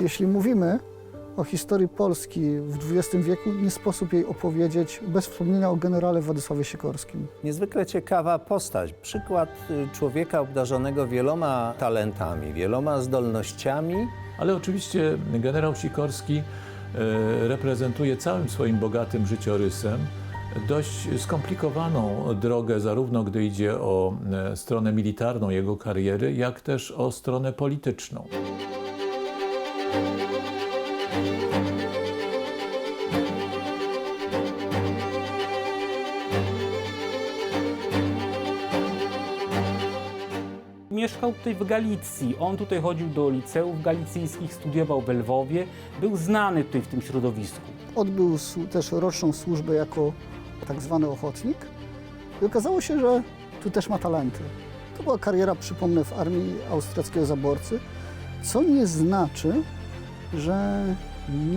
Jeśli mówimy o historii Polski w XX wieku, nie sposób jej opowiedzieć bez wspomnienia o generale Władysławie Sikorskim. Niezwykle ciekawa postać. Przykład y, człowieka obdarzonego wieloma talentami, wieloma zdolnościami. Ale oczywiście generał Sikorski e, reprezentuje całym swoim bogatym życiorysem dość skomplikowaną drogę, zarówno gdy idzie o e, stronę militarną jego kariery, jak też o stronę polityczną. Mieszkał tutaj w Galicji. On tutaj chodził do liceów galicyjskich, studiował w Lwowie. Był znany tutaj w tym środowisku. Odbył też roczną służbę jako tak zwany ochotnik i okazało się, że tu też ma talenty. To była kariera, przypomnę, w armii austriackiego zaborcy, co nie znaczy, że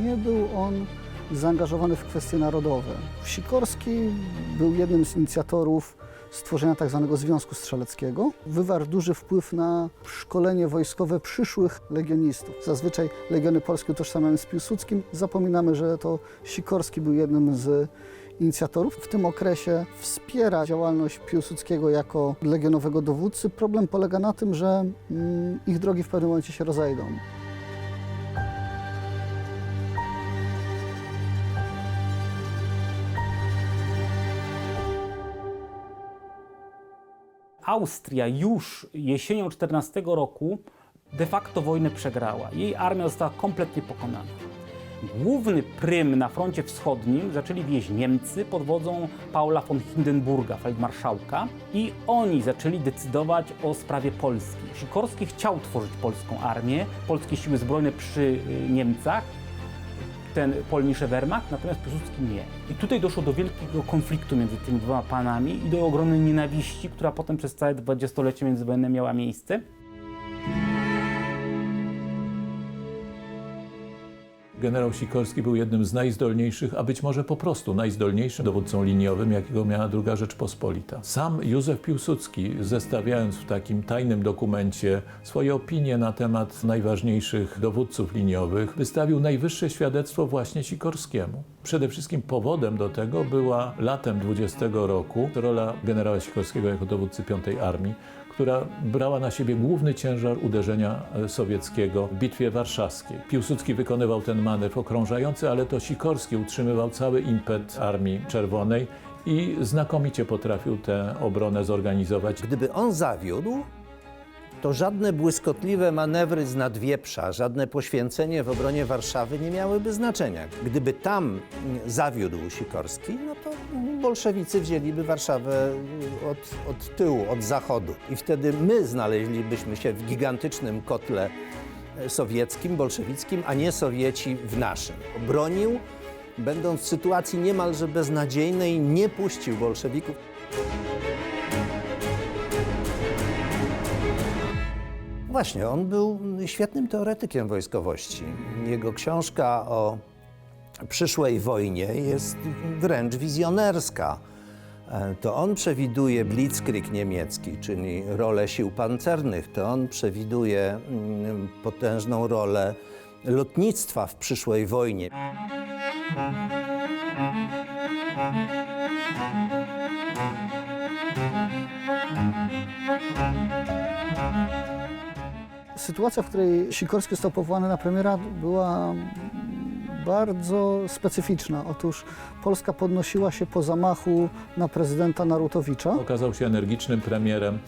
nie był on zaangażowany w kwestie narodowe. Sikorski był jednym z inicjatorów stworzenia tak zwanego Związku Strzeleckiego. Wywarł duży wpływ na szkolenie wojskowe przyszłych legionistów. Zazwyczaj legiony polskie utożsamiamy z Piłsudskim. Zapominamy, że to Sikorski był jednym z inicjatorów. W tym okresie wspiera działalność Piłsudskiego jako legionowego dowódcy. Problem polega na tym, że mm, ich drogi w pewnym momencie się rozejdą. Austria już jesienią 14 roku de facto wojnę przegrała. Jej armia została kompletnie pokonana. Główny prym na froncie wschodnim zaczęli wieść Niemcy pod wodzą Paula von Hindenburga, feldmarszałka, i oni zaczęli decydować o sprawie Polski. Sikorski chciał tworzyć polską armię, polskie siły zbrojne przy y, Niemcach, ten polniejszy Wehrmacht, natomiast Piłsudski nie. I tutaj doszło do wielkiego konfliktu między tymi dwoma panami i do ogromnej nienawiści, która potem przez całe dwudziestolecie międzywojenne miała miejsce. Generał Sikorski był jednym z najzdolniejszych, a być może po prostu najzdolniejszym dowódcą liniowym, jakiego miała II Rzeczpospolita. Sam Józef Piłsudski, zestawiając w takim tajnym dokumencie swoje opinie na temat najważniejszych dowódców liniowych, wystawił najwyższe świadectwo właśnie Sikorskiemu. Przede wszystkim powodem do tego była latem 20 roku rola generała Sikorskiego jako dowódcy Piątej Armii, która brała na siebie główny ciężar uderzenia e, sowieckiego w Bitwie Warszawskiej. Piłsudski wykonywał ten manewr okrążający, ale to Sikorski utrzymywał cały impet Armii Czerwonej i znakomicie potrafił tę obronę zorganizować. Gdyby on zawiódł, to żadne błyskotliwe manewry z nadwieprza, żadne poświęcenie w obronie Warszawy nie miałyby znaczenia. Gdyby tam mm, zawiódł Sikorski, no to bolszewicy wzięliby Warszawę od, od tyłu, od zachodu. I wtedy my znaleźlibyśmy się w gigantycznym kotle e, sowieckim, bolszewickim, a nie Sowieci w naszym. Bronił, będąc w sytuacji niemalże beznadziejnej, nie puścił bolszewików. Właśnie, on był świetnym teoretykiem wojskowości. Jego książka o przyszłej wojnie jest wręcz wizjonerska. E, To on przewiduje blitzkrieg niemiecki, czyli rolę sił pancernych. To on przewiduje mm, potężną rolę lotnictwa w przyszłej wojnie. Sytuacja, w której Sikorski został powołany na premiera, była bardzo specyficzna. Otóż Polska podnosiła się po zamachu na prezydenta Narutowicza. Okazał się energicznym premierem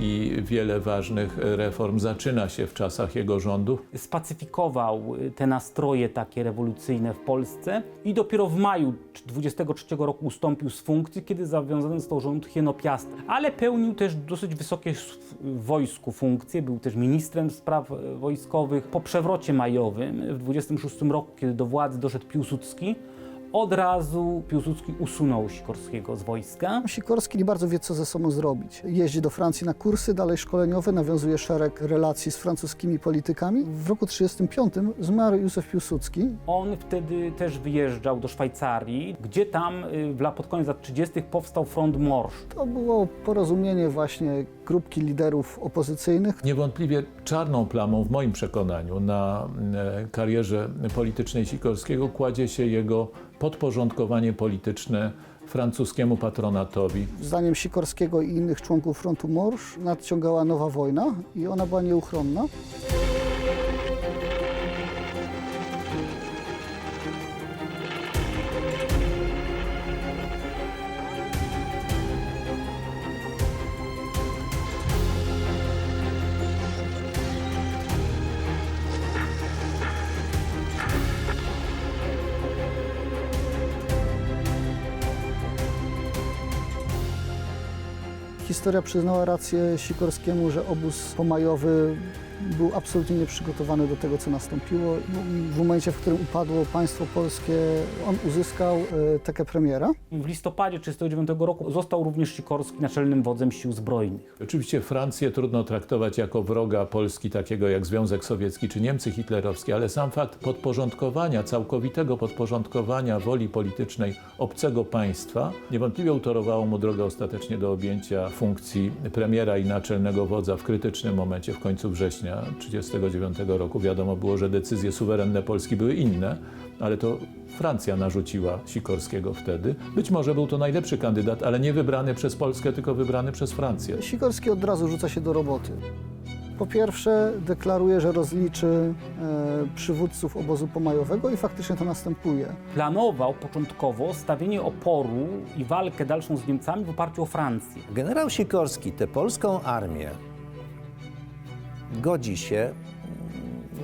i wiele ważnych reform zaczyna się w czasach jego rządów. Spacyfikował y, te nastroje takie rewolucyjne w Polsce i dopiero w maju 23 roku ustąpił z funkcji, kiedy zawiązany został rząd Hienopiasta. Ale pełnił też dosyć wysokie w wojsku funkcje, był też ministrem spraw e, wojskowych. Po przewrocie majowym w 26 roku, kiedy do władzy doszedł Piłsudski, od razu Piłsudski usunął Sikorskiego z wojska. Sikorski nie bardzo wie, co ze sobą zrobić. Jeździ do Francji na kursy dalej szkoleniowe, nawiązuje szereg relacji z francuskimi politykami. W roku 1935 zmarł Józef Piłsudski. On wtedy też wyjeżdżał do Szwajcarii, gdzie tam y, w la- pod koniec lat 30. powstał front Morsz. To było porozumienie właśnie grupki liderów opozycyjnych. Niewątpliwie czarną plamą w moim przekonaniu na e, karierze politycznej Sikorskiego kładzie się jego podporządkowanie polityczne francuskiemu patronatowi. Zdaniem Sikorskiego i innych członków frontu Morsz nadciągała nowa wojna i ona była nieuchronna. Historia przyznała rację Sikorskiemu, że obóz pomajowy był absolutnie nieprzygotowany do tego, co nastąpiło. W momencie, w którym upadło państwo polskie, on uzyskał e, tekę premiera. W listopadzie 1939 roku został również Sikorski naczelnym wodzem sił zbrojnych. Oczywiście Francję trudno traktować jako wroga Polski, takiego jak Związek Sowiecki czy Niemcy hitlerowskie, ale sam fakt podporządkowania, całkowitego podporządkowania woli politycznej obcego państwa niewątpliwie utorowało mu drogę ostatecznie do objęcia funkcji premiera i naczelnego wodza w krytycznym momencie w końcu września 1939 roku. Wiadomo było, że decyzje suwerenne Polski były inne, ale to Francja narzuciła Sikorskiego wtedy. Być może był to najlepszy kandydat, ale nie wybrany przez Polskę, tylko wybrany przez Francję. Sikorski od razu rzuca się do roboty. Po pierwsze, deklaruje, że rozliczy e, przywódców obozu pomajowego i faktycznie to następuje. Planował początkowo stawienie oporu i walkę dalszą z Niemcami w oparciu o Francję. Generał Sikorski tę polską armię godzi się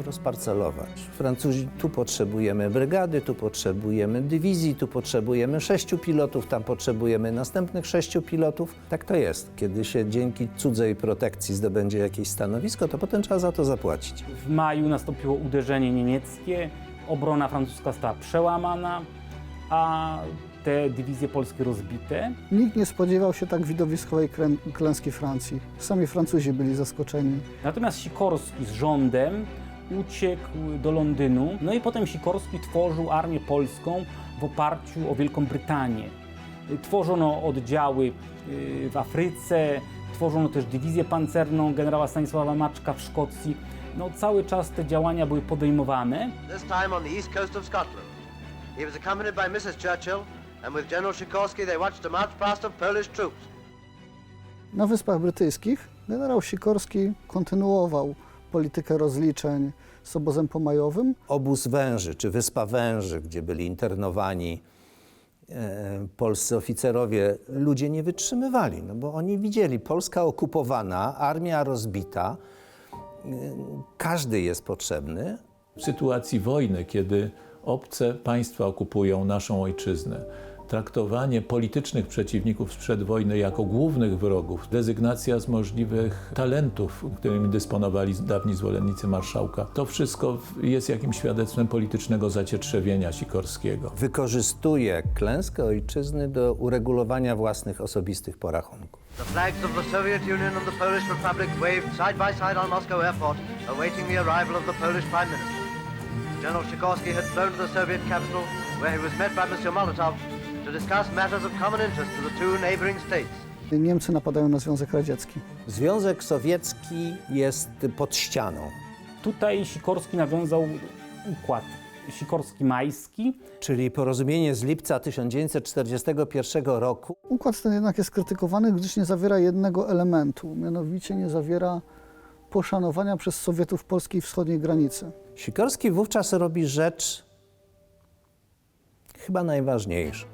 rozparcelować. Francuzi, tu potrzebujemy brygady, tu potrzebujemy dywizji, tu potrzebujemy sześciu pilotów, tam potrzebujemy następnych sześciu pilotów. Tak to jest. Kiedy się dzięki cudzej protekcji zdobędzie jakieś stanowisko, to potem trzeba za to zapłacić. W maju nastąpiło uderzenie niemieckie, obrona francuska została przełamana, a te dywizje polskie rozbite. Nikt nie spodziewał się tak widowiskowej krę- klęski Francji. Sami Francuzi byli zaskoczeni. Natomiast Sikorski z rządem uciekł do Londynu. No i potem Sikorski tworzył armię polską w oparciu o Wielką Brytanię. Tworzono oddziały y, w Afryce, tworzono też dywizję pancerną generała Stanisława Maczka w Szkocji. No, cały czas te działania były podejmowane. this time on the east coast of Scotland. He was accompanied by Mrs. Churchill, and with General Sikorski they watched a march past of Polish troops. Na Wyspach Brytyjskich generał Sikorski kontynuował politykę rozliczeń z obozem pomajowym. Obóz Węży, czy Wyspa Węży, gdzie byli internowani e, polscy oficerowie, ludzie nie wytrzymywali, no bo oni widzieli Polska okupowana, armia rozbita, e, każdy jest potrzebny, W sytuacji wojny, kiedy obce państwa okupują naszą ojczyznę, traktowanie politycznych przeciwników sprzed wojny jako głównych wrogów, dezygnacja z możliwych talentów, którymi dysponowali dawni zwolennicy marszałka, to wszystko jest jakimś świadectwem politycznego zacietrzewienia Sikorskiego. wykorzystuje klęskę ojczyzny do uregulowania własnych osobistych porachunków. The flags of the Soviet Union and the Polish Republic waved side by side on Moscow airport, awaiting the arrival of the Polish Prime Minister. General Sikorski had flown to the Soviet capital, where he was met by Mr. Molotov to discuss matters of common interest to the two neighboring states. Niemcy napadają na Związek Radziecki. Związek Sowiecki jest pod ścianą. Tutaj Sikorski nawiązał układ Sikorski-Majski, Czyli porozumienie z lipca 1941 roku Układ ten jednak jest krytykowany, gdyż nie zawiera jednego elementu, mianowicie nie zawiera poszanowania przez Sowietów polskiej wschodniej granicy. Sikorski wówczas robi rzecz chyba najważniejszą.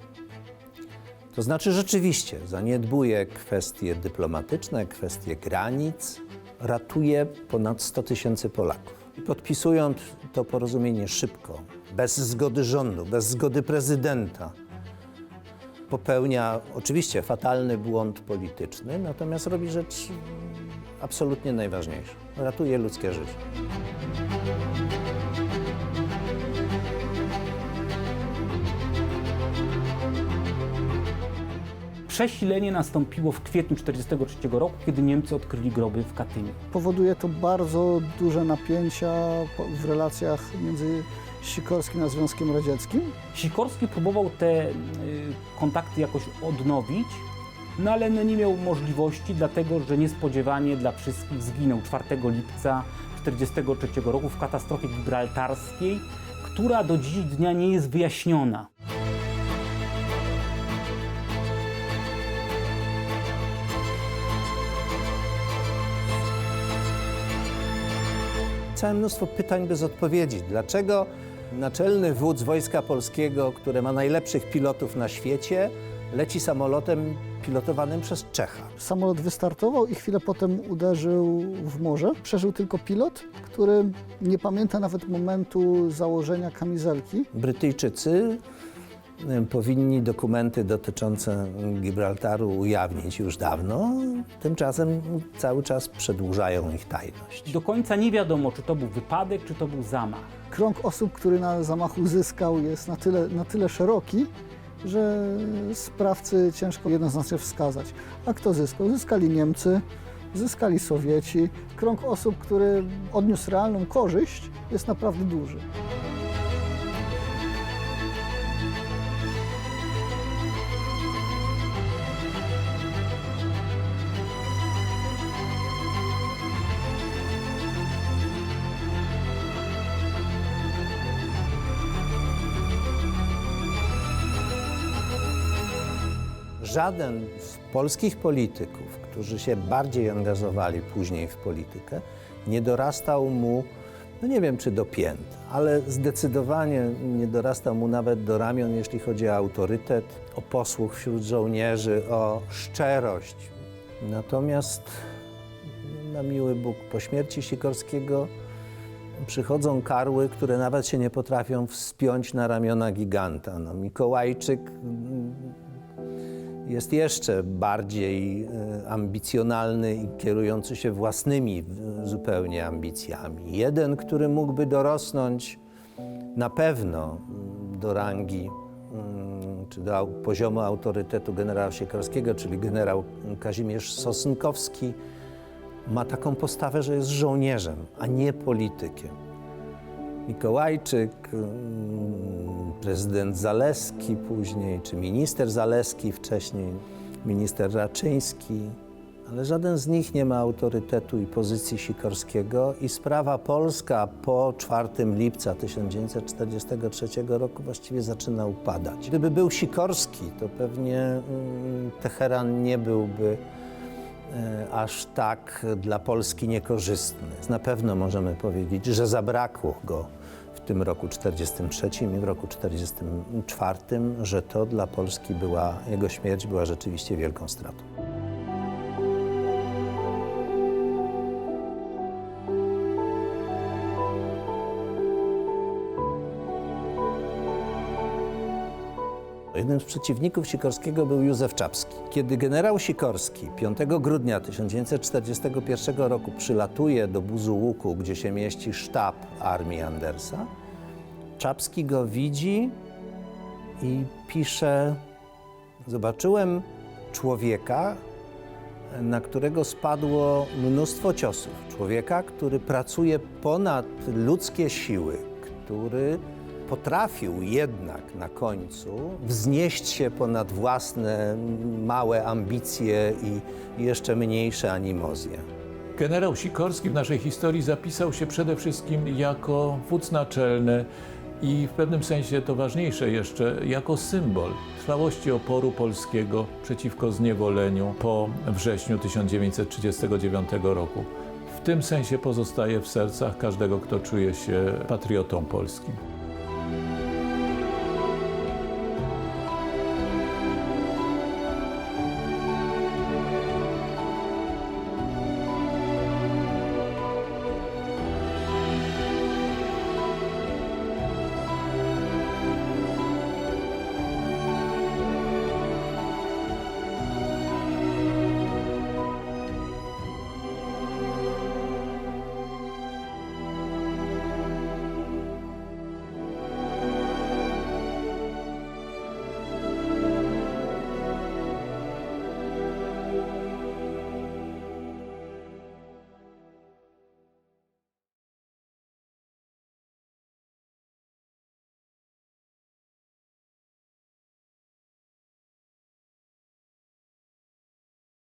To znaczy rzeczywiście zaniedbuje kwestie dyplomatyczne, kwestie granic, ratuje ponad 100 tysięcy Polaków. I podpisując to porozumienie szybko, bez zgody rządu, bez zgody prezydenta, popełnia oczywiście fatalny błąd polityczny, natomiast robi rzecz mm, absolutnie najważniejszą. Ratuje ludzkie życie. Przesilenie nastąpiło w kwietniu 1943 roku, kiedy Niemcy odkryli groby w Katyniu. Powoduje to bardzo duże napięcia w relacjach między Sikorskim a Związkiem Radzieckim. Sikorski próbował te y, kontakty jakoś odnowić no ale no nie miał możliwości, dlatego że niespodziewanie dla wszystkich zginął 4 lipca 1943 roku w katastrofie gibraltarskiej, która do dziś dnia nie jest wyjaśniona. Całe mnóstwo pytań bez odpowiedzi. Dlaczego naczelny wódz Wojska Polskiego, które ma najlepszych pilotów na świecie, leci samolotem pilotowanym przez Czecha? Samolot wystartował i chwilę potem uderzył w morze. Przeżył tylko pilot, który nie pamięta nawet momentu założenia kamizelki. Brytyjczycy powinni dokumenty dotyczące Gibraltaru ujawnić już dawno, tymczasem cały czas przedłużają ich tajność. Do końca nie wiadomo, czy to był wypadek, czy to był zamach. Krąg osób, który na zamachu zyskał, jest na tyle, na tyle szeroki, że sprawcy ciężko jednoznacznie wskazać. A kto zyskał? Zyskali Niemcy, zyskali Sowieci. Krąg osób, który odniósł realną korzyść, jest naprawdę duży. Żaden z polskich polityków, którzy się bardziej angażowali później w politykę, nie dorastał mu, no nie wiem czy do pięt, ale zdecydowanie nie dorastał mu nawet do ramion, jeśli chodzi o autorytet, o posłuch wśród żołnierzy, o szczerość. Natomiast na miły Bóg po śmierci Sikorskiego przychodzą karły, które nawet się nie potrafią wspiąć na ramiona giganta. No, Mikołajczyk jest jeszcze bardziej e, ambicjonalny i kierujący się własnymi zupełnie ambicjami. Jeden, który mógłby dorosnąć na pewno mm, do rangi mm, czy do poziomu autorytetu generała Siekierskiego, czyli generał Kazimierz Sosnkowski, ma taką postawę, że jest żołnierzem, a nie politykiem. Mikołajczyk, mm, prezydent Zaleski później, czy minister Zaleski wcześniej, minister Raczyński, ale żaden z nich nie ma autorytetu i pozycji Sikorskiego i sprawa polska po 4 lipca 1943 roku właściwie zaczyna upadać. Gdyby był Sikorski, to pewnie mm, Teheran nie byłby e, aż tak dla Polski niekorzystny. Na pewno możemy powiedzieć, że zabrakło go tym roku 43 i w roku 44, że to dla Polski była, jego śmierć była rzeczywiście wielką stratą. Jednym z przeciwników Sikorskiego był Józef Czapski. Kiedy generał Sikorski 5 grudnia 1941 roku przylatuje do Buzu Łuku, gdzie się mieści sztab armii Andersa, Czapski go widzi i pisze: Zobaczyłem człowieka, na którego spadło mnóstwo ciosów. Człowieka, który pracuje ponad ludzkie siły, który potrafił jednak na końcu wznieść się ponad własne małe ambicje i jeszcze mniejsze animozje. Generał Sikorski w naszej historii zapisał się przede wszystkim jako wódz naczelny i w pewnym sensie to ważniejsze jeszcze, jako symbol trwałości oporu polskiego przeciwko zniewoleniu po wrześniu 1939 roku. W tym sensie pozostaje w sercach każdego, kto czuje się patriotą polskim.